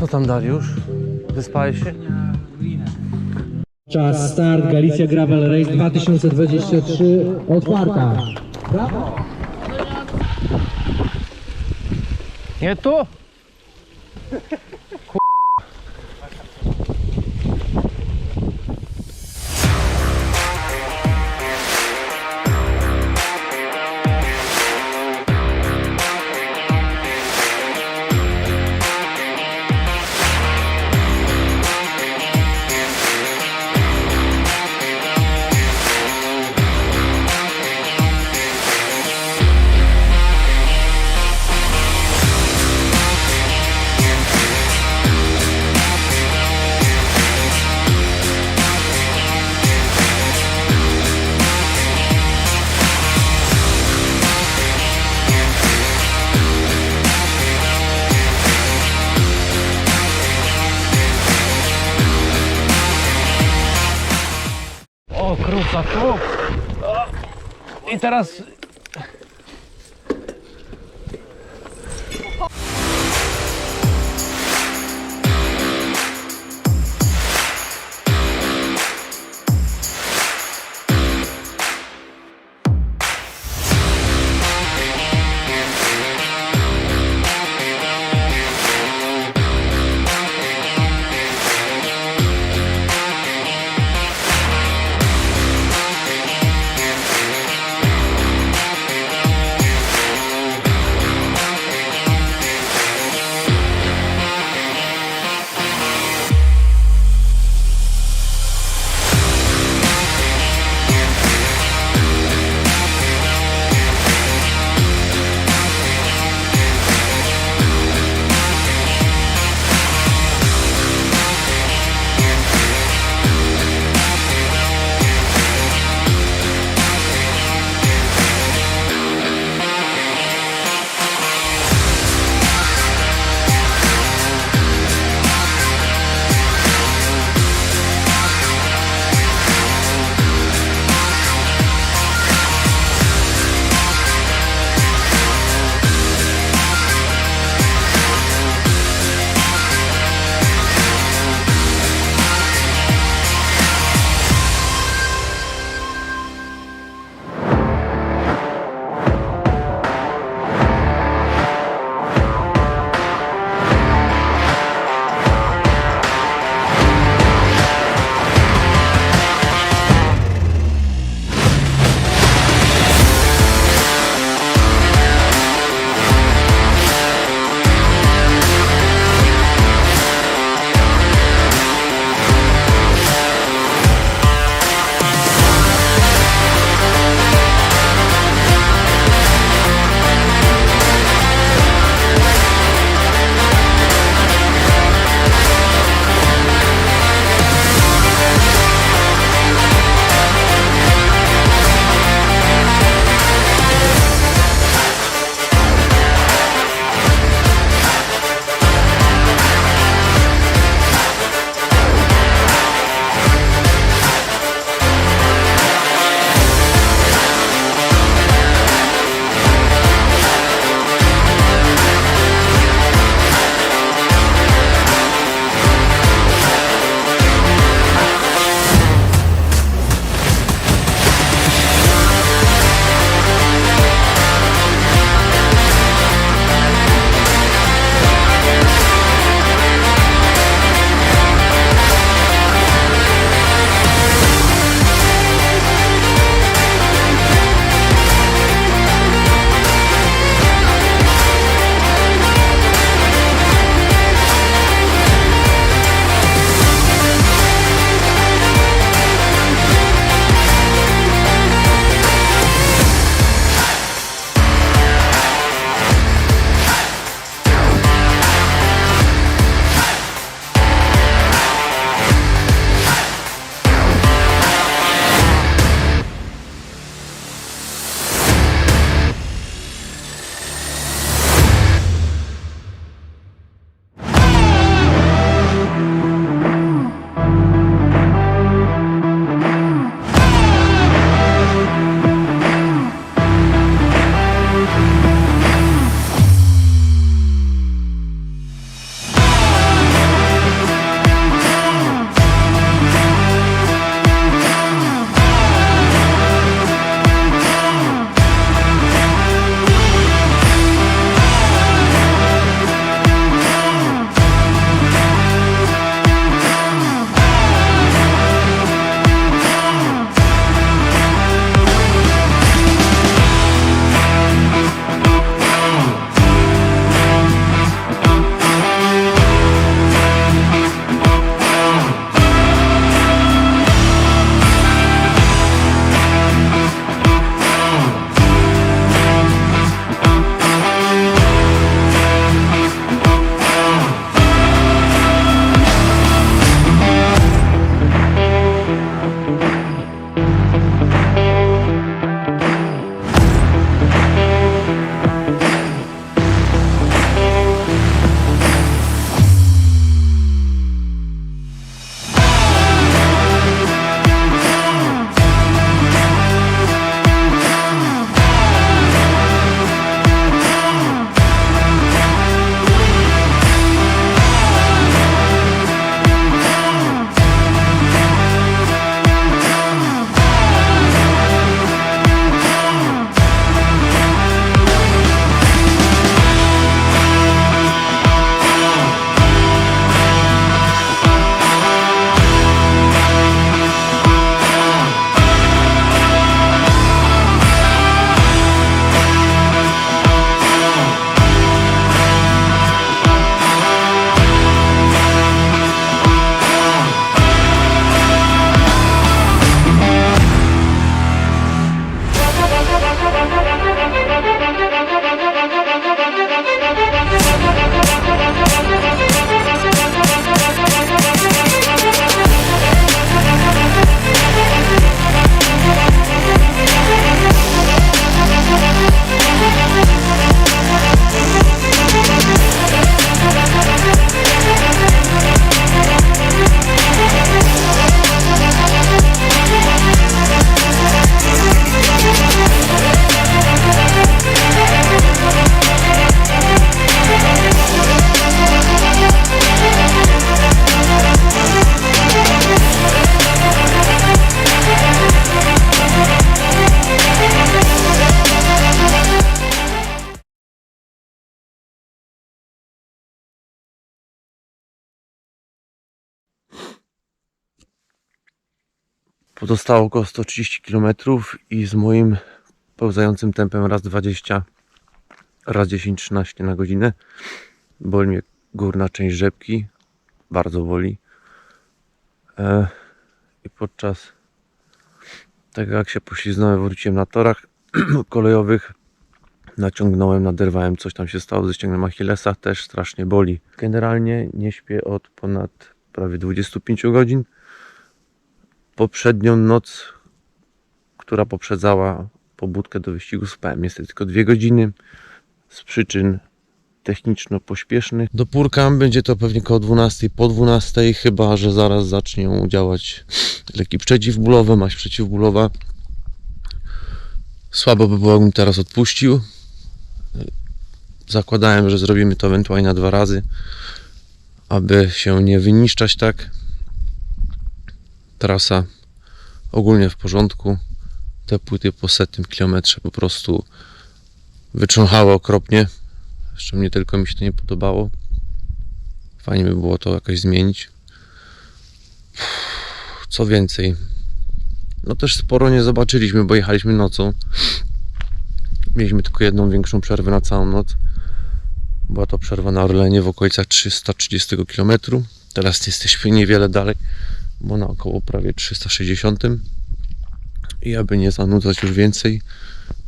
Co tam Dariusz? Wyspałeś się? Czas start Galicja Gravel Race 2023 otwarta. Nie tu? クッキー! I teraz... Pozostało około 130 km i z moim pełzającym tempem raz 20, raz 10-13 na godzinę boli mnie górna część rzepki, bardzo boli. E, I podczas tego jak się pośliznąłem, wróciłem na torach kolejowych, naciągnąłem, naderwałem, coś tam się stało ze ścięgnem Achillesa, też strasznie boli. Generalnie nie śpię od ponad prawie 25 godzin. Poprzednią noc, która poprzedzała pobudkę do wyścigu, spałem niestety tylko dwie godziny z przyczyn techniczno-pośpiesznych. Do Purkam będzie to pewnie koło 12, po 12, chyba że zaraz zaczną działać leki przeciwbólowe, maść przeciwbólowa. Słabo by było, jakbym teraz odpuścił. Zakładałem, że zrobimy to ewentualnie na dwa razy, aby się nie wyniszczać tak. Trasa ogólnie w porządku. Te płyty po setnym kilometrze po prostu wytrząchały okropnie. Zresztą nie tylko mi się to nie podobało. Fajnie by było to jakoś zmienić. Co więcej, no też sporo nie zobaczyliśmy, bo jechaliśmy nocą. Mieliśmy tylko jedną większą przerwę na całą noc. Była to przerwa na Orlenie w okolicach 330 km. Teraz jesteśmy niewiele dalej, bo na około prawie 360. I aby nie zanudzać już więcej,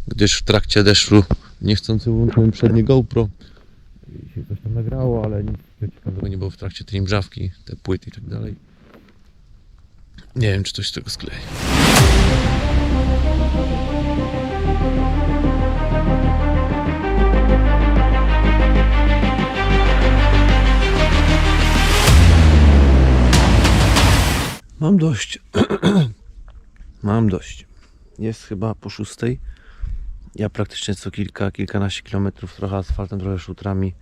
gdyż w trakcie deszczu niechcący włączyłem przednie GoPro. I się coś tam nagrało, ale nic ciekawego nie było w trakcie tej mrzawki, te płyty i tak dalej. Nie wiem, czy coś z tego sklei. Mam dość. Mam dość. Jest chyba po szóstej. Ja praktycznie co kilka, kilkanaście kilometrów, trochę asfaltem, trochę szutrami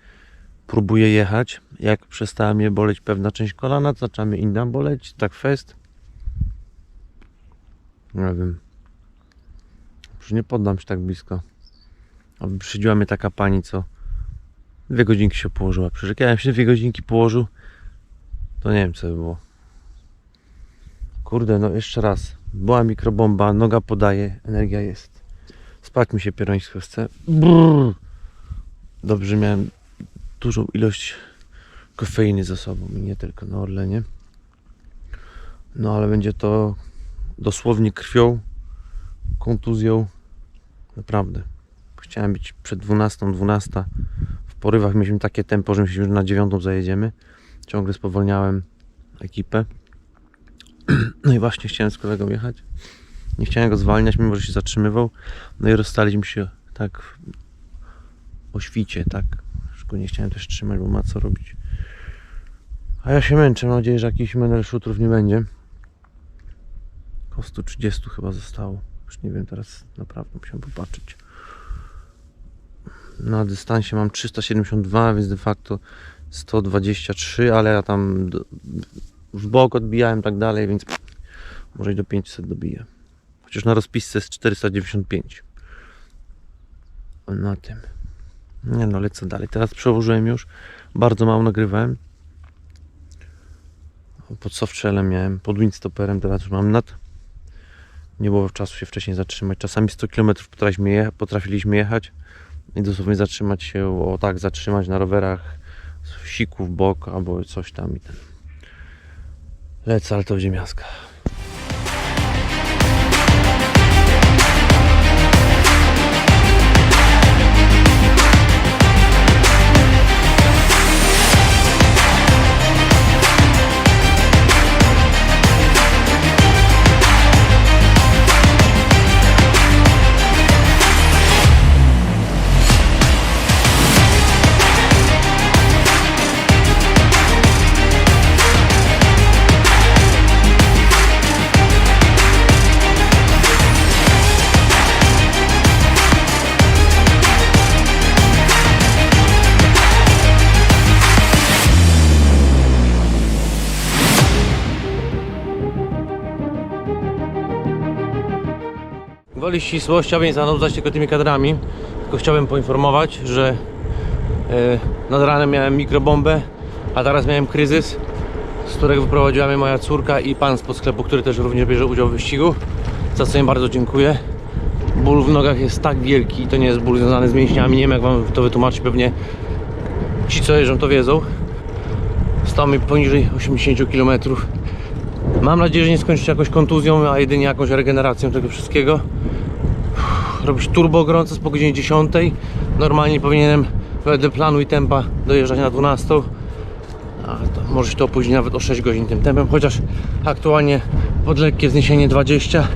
próbuję jechać. Jak przestała mnie boleć pewna część kolana, zaczęła mnie inna boleć. Tak fest. Nie wiem. Już nie poddam się tak blisko. A Przychodziła mnie taka pani, co dwie godzinki się położyła. Przyrzekałem się, dwie godzinki położył. To nie wiem, co by było. Kurde, no jeszcze raz. Była mikrobomba, noga podaje, energia jest. Spać mi się pierońsko chce. Brrr. Dobrze, miałem dużą ilość kofeiny ze sobą i nie tylko na Orlenie. No ale będzie to dosłownie krwią, kontuzją. Naprawdę. Chciałem być przed 12, 12. W porywach mieliśmy takie tempo, że myśleliśmy, że na dziewiątą zajedziemy. Ciągle spowolniałem ekipę. No i właśnie chciałem z kolegą jechać. Nie chciałem go zwalniać, mimo że się zatrzymywał. No i rozstaliśmy się tak o świcie, tak. Go nie chciałem też trzymać, bo ma co robić. A ja się męczę, mam nadzieję, że jakichś menel szutrów nie będzie. Około 130 chyba zostało. Już nie wiem teraz naprawdę, musiałem popatrzeć. Na dystansie mam 372, więc de facto 123, ale ja tam w bok odbijałem tak dalej, więc może i do 500 dobiję. Chociaż na rozpisce jest 495. Na tym. Nie no, lecę dalej. Teraz przełożyłem już. Bardzo mało nagrywałem. Pod softshellem miałem, pod windstopperem, teraz już mam nad. Nie było czasu się wcześniej zatrzymać. Czasami 100 km potrafiliśmy, jecha- potrafiliśmy jechać i dosłownie zatrzymać się, o tak, zatrzymać na rowerach siku w bok albo coś tam i ten. Lecę, ale to będzie Gwoli ścisłości, aby nie zanudzać tylko tymi kadrami, tylko chciałbym poinformować, że e, nad ranem miałem mikrobombę, a teraz miałem kryzys. z którego wyprowadziła mnie moja córka i pan spod sklepu, który też również bierze udział w wyścigu, za co im bardzo dziękuję. Ból w nogach jest tak wielki i to nie jest ból związany z mięśniami, nie wiem jak wam to wytłumaczyć, pewnie ci co jeżdżą to wiedzą. Stał mi poniżej 80 km. Mam nadzieję, że nie skończy się jakoś kontuzją, a jedynie jakąś regeneracją tego wszystkiego. Robić turbo gorąco po godzinie 10. Normalnie powinienem wedle planu i tempa dojeżdżać na 12. A to może się to opóźni nawet o 6 godzin tym tempem, chociaż aktualnie pod lekkie wzniesienie 20,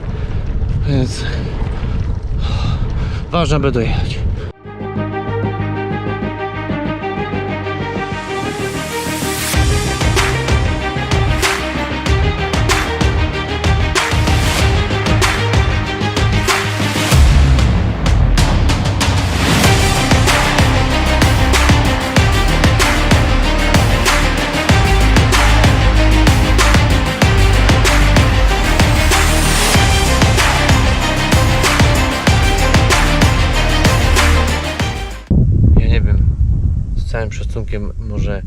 więc ważne by dojechać. Szacunkiem może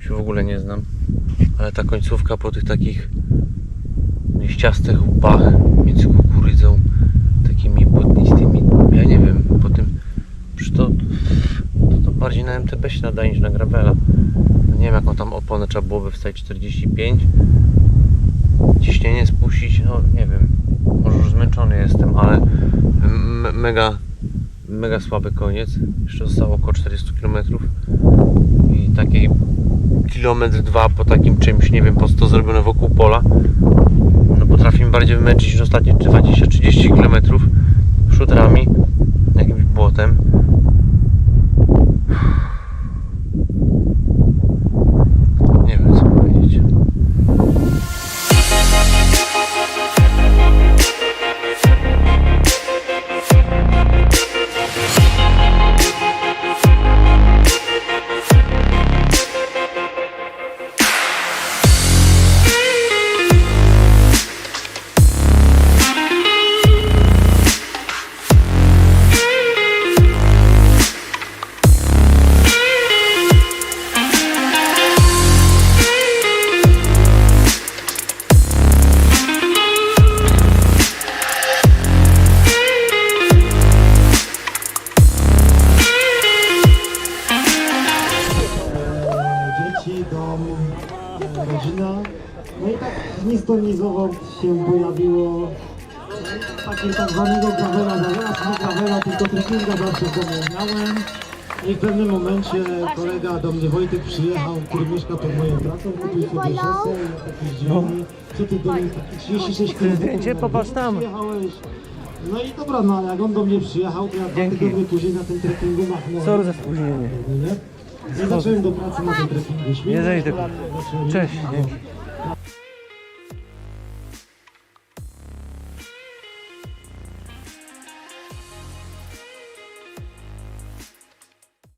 się w ogóle nie znam, ale ta końcówka po tych takich liściastych łbach między kukurydzą, takimi błotnistymi, ja nie wiem, po tym, to, to, to bardziej na MTB się nadaje niż na Gravela. No nie wiem jaką tam oponę trzeba byłoby wstać 45, ciśnienie spuścić, no nie wiem, może już zmęczony jestem, ale mega mega słaby koniec. Jeszcze zostało około 400 km. I taki kilometr dwa po takim czymś, nie wiem po co to zrobione wokół pola. No potrafi bardziej wymęczyć niż ostatnie 20-30 km szutrami, jakimś błotem. Tylko trekkinga zawsze miałem. I w pewnym momencie kolega do mnie Wojtek przyjechał, który mieszka pod moją pracą, kupił sobie szosę i ja taki zdziwiony, co ty do mnie taki 36 km zdjęcie? Popatrz tam. przyjechałeś. No i dobra, no ale jak on do mnie przyjechał, to ja dwa Dzięki. tygodnie później na tym trekkingu machnąłem. Sorry za spóźnienie. Nie? I zacząłem do pracy na tym trekkingu. Śmigłem, Nie zejdę. zacząłem Cześć. Dzięki.